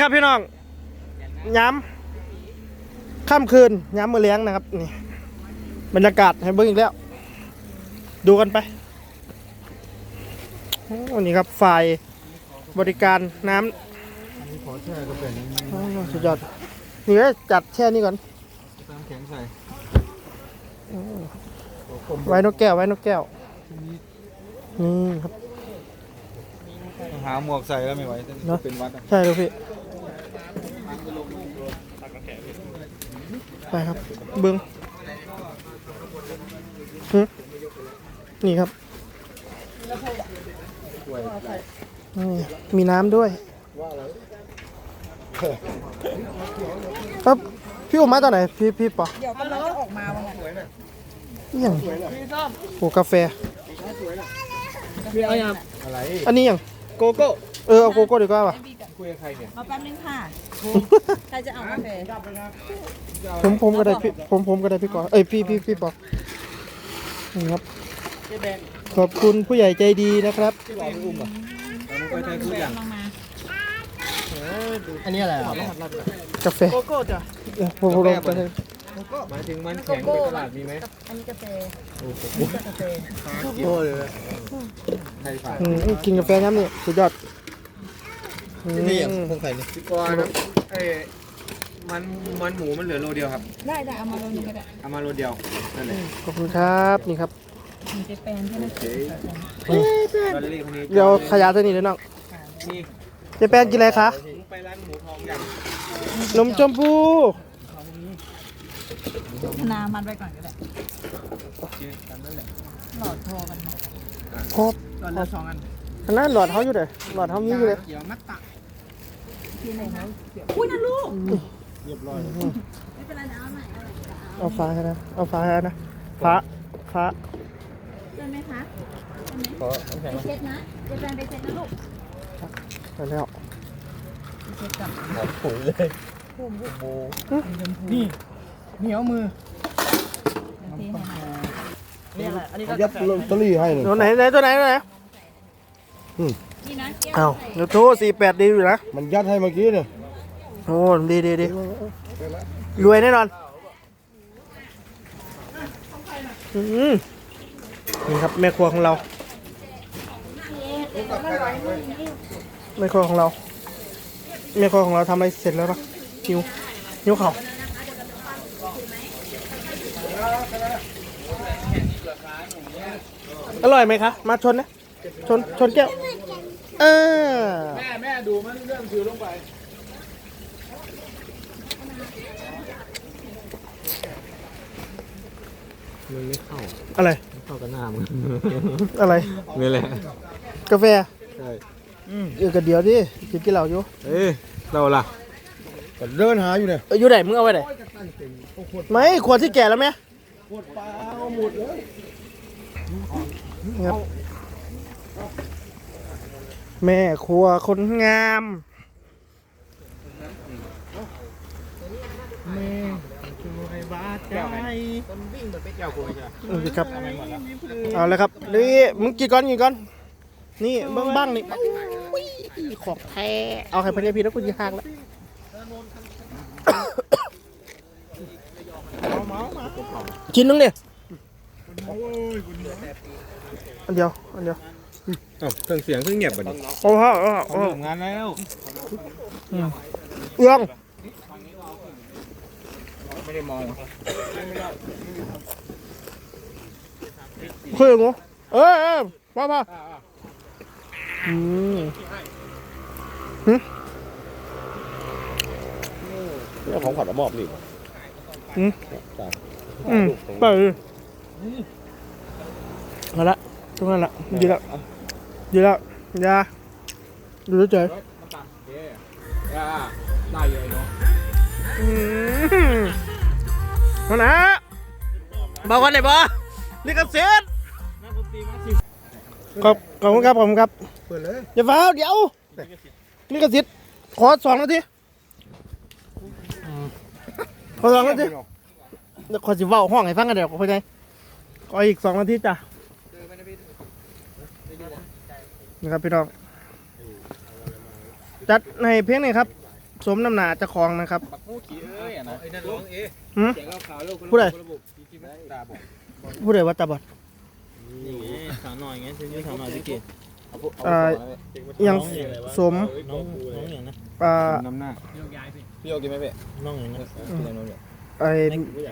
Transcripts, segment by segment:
ครับพี่น้องย้ำค่ำคืนย้ำมือเลี้ยงนะครับนี่บรรยากาศให้เบิ้งอีกแล้ว ดูกันไปโอ้วันนี้ครับฝ่ายบริการน้ขอแช่ก็เป็นำโอ้สุดยอดนี่ก็จัดแช่นี่ก่อนน้ำแข็งใส่ไว้นกแก้วไว้นกแก้วนี่ครับหาหมวกใส่แล้วไม่ไหวเนอะเป็นวัดอะใช่เลยพี่ ไปครับเบิ้งหึนี่ครับถ้วยนี่มีน้ำด้วยครับพี่อุมมาตอนไหนพี่พี่ปอเดี๋ยวกำลังจะออกมาวันนั้นนี่อย่างโอ้กาแฟอะไรอันนี้อย่างโกโก้เออเอาโกโก้ดีกว่าป่ะ คุยกับใครเนี่ย มาแป๊บนึงค่ะ ใครจะเอากาแฟผมผมก็ได้พี่ผมผมก็ได้พี่กอเอ้ยพี่พี่พี่ปอนี่ครับขอบคุณผู้ใหญ่ใจดีนะครับที่บอกไปอุ้มอะแล้วมึงไปไทยทุกอย่างกำลังมาอันนี้อะไรอะกาแฟโกโก้จ้ะเออผมผมลงไปเลยหมายถึงมันแข็งในตลาดมีไหมอันนี้กาแฟโอ้โหกาแฟโก้เลยไทยฝ่ายอืมกินกาแฟน้ำนี่สุดยอด อืมพี่กรณ์ครับเอ้ยมันมันหมูมันเหลือโลเดียวครับ ได้ได้เอามาลงนี้ก็ได้เอามาโลเดียวนั่นแหละขอบคุณครับนี่ครับมีเจแปนใช่ไหมโอเคลอตเตอรี่คนนี้เดี๋ยวขยะตัวนี้เลยน้องนี่เจแปนกินอะไรคะมึงไปร้านหมูทองอย่างนมชมพูธนามันไปก่อนก็ได้จำนั่นแหละหลอดโทรกันนะครบตอนละสองอันอันนั้นหลอดเขาอยู่เลยหลอดเขามีอยู่เลยเกี่ยวมัดตะที่ไหนนะ อุ้ยนะลูก เรียบร้อยไม่เป็นไรนะเอาใหม่เอาใหม่เอาฟ้าให้นะ เอาฟ้าให้นะ ฟ้า ฟ้าเจอไหมคะขอน้ำแข็งไปเช็ดนะเจแปนไปเช็ดนะลูกไปแล้วไปเช็ดกับหอมปุ๋ยเลยโอ้โหนี่เหนียวมือที่ให้มายัดลอตเตอรี่ให้เลยตัวไหนไหนตัวไหนตัวไหนนี่นะแก้ว เอาเดี๋ยวโทรสี่แปดดีอยู่นะมันยัดให้เมื่อกี้เนี่ยโอ้ดีดีดีรวยแน่นอนอืมนี่ครับแม่ครัวของเราแม่ครัวของเราแม่ครัวของเราทำอะไรเสร็จแล้วเนาะหิวหิวเขาวอร่อยไหมคะ มาชนนะ ชน ชนแก้ว เออ แม่แม่ดูมันเรื่องคิวลงไปมันไม่เข้าอะไร ไม่เข้ากับหน้ามึงอะไร นี่แหละกาแฟ ใช่เออก็เดี๋ยวดิกินกินเหล้าอยู่เอ้ยเราล่ะก็เดินหาอยู่เนี่ยเอออยู่ไหนมึงเอาไว้ไหนไม่ขวดที่แก่แล้วไหมปวดเปล่าหมดเลยครับ แม่ครัวคนงาม แม่ช่วยบาดใจมันวิ่งแบบไปเจ้ากูใช่ไหมนี่ครับเอาเลยครับนี่มึงกี่ก้อนกี่ก้อน นี่เบิ้งบ้างนี่อุ้ยของแท้เอาให้พญาพีแล้วกูยิงห่างแล้วชิ้นนึงเนี่ยอันเดียวอันเดียว เครื่องเสียงเครื่องเงียบแบบนี้โอ้โหโอ้โหโอ้โหทำงานแล้วเอื้องไม่ได้มองคืองูเออเออมามาอืมหึเรื่องของขวัญมอบนี่อืมอืมไปเลยเอาละตรงนั้นละดีละดีละ อยาดูเฉยย่าได้เลยเนาะๆอืมมานะบอกวันไหนบ่นี่ก็เสร็จขอบขอบคุณครับขอบคุณครับ เปิดเลยอย่าฟ้าวเดี๋ยวนี่ก็สิทธิ์ขอสองนาทีขอสองนาทีเดี๋ยวขอสิเว้าห้องให้ฟังกันเดี๋ยวเข้าใจขออีกสองนาทีจ้ะ นะครับพี่น้องจัดในเพลงหน่อยครับ สมน้ำหนาเจะคลองนะครับปักงูขี้เอ้ยอะนะไอ้นั่นร้องเอ๊ะหืมเสียงเราขาวลูกผู้ใดตาบอกผู้ใดว่าตาบอดนี่ไงสาวหน่อยไงซื้อสาวหน่อยสิกินอ่ายังสมน้องน้องอย่างนะอ่าน้ำหน้าพี่โอกินไหมพี่น้องอย่างนะพี่น้องเนี่ยไอ้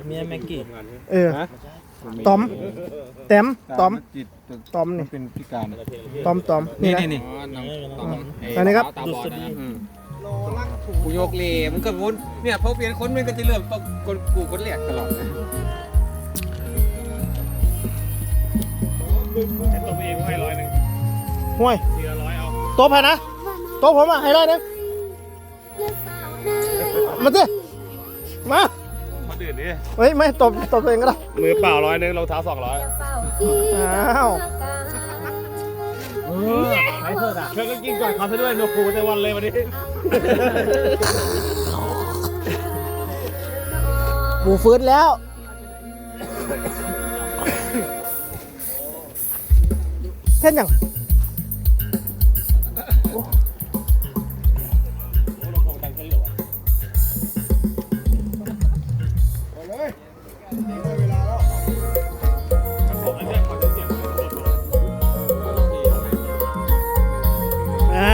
เมียแม็กกี้เออ ตอมแต้มตอมจิตตอมนี่เป็นพิการตอมตอมนี่นะนี่อันนี้ครับ ตาบอดนะกูโยกเลมันก็วนเนี่ยพอเปลี่ยนคนมันก็จะเริ่มต้องคนกูคนแรกตลอดนะตัวเองให้ร้อยหนึ่งห่วยทีละร้อยเอาโต๊ะใครนะโต๊ะผมอะให้ได้นะมาสิมา มาดื่นดิเฮ้ยไม่ตบตบตัวเองก็ได้ มือเปล่าร้อยหนึ่งรองเท้าสองร้อยอ้าวไม่เพิ่อะเธอก็กินก่อนเขาซะด้วยโนคูแต่วันเลยวันนี้ หมูฟื้นแล้วเห็นยัง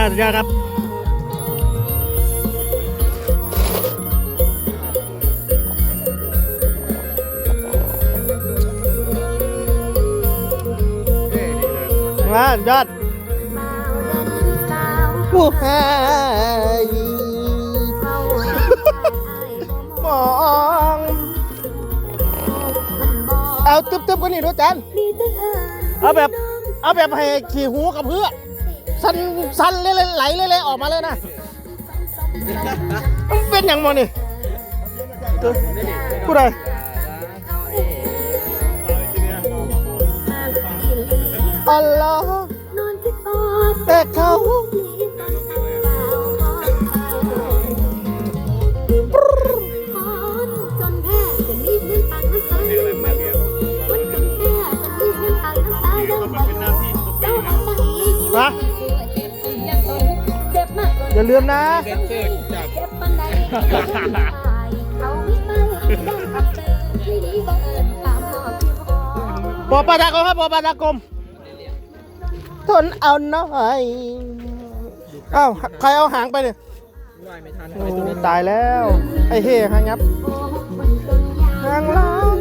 อ่าสุดยอดครับอ่าสุดยอดผู้ให้มองเอาตึ๊บๆกันนี่ด้วยจันเอาแบบ เอาแบบให้ขี่หูกับเพื่อ สันสันเลยๆไหลเลยๆออกมาเลยนะมันเป็นอย่างมอนี่เออผู้ใดอัลลอฮ์แต่เขา อย่าลืมนะเด็กเกิดจากบอปาตากรมครับบอปาตากรมทนเอาหน่อยเอ้าใครเอาหางไปเนี่ยว่ายไม่ทันโอ้ตายแล้ว ไอ้เฮ่หางยับหางล้าง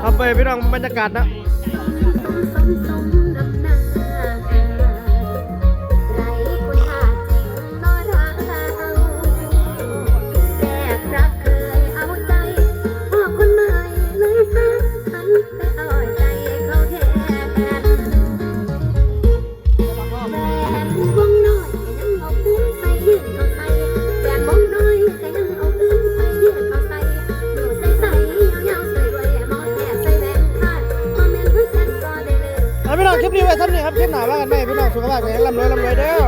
เอาไปพี่น้องบรรยากาศนะว เพื่อนกันก็ไ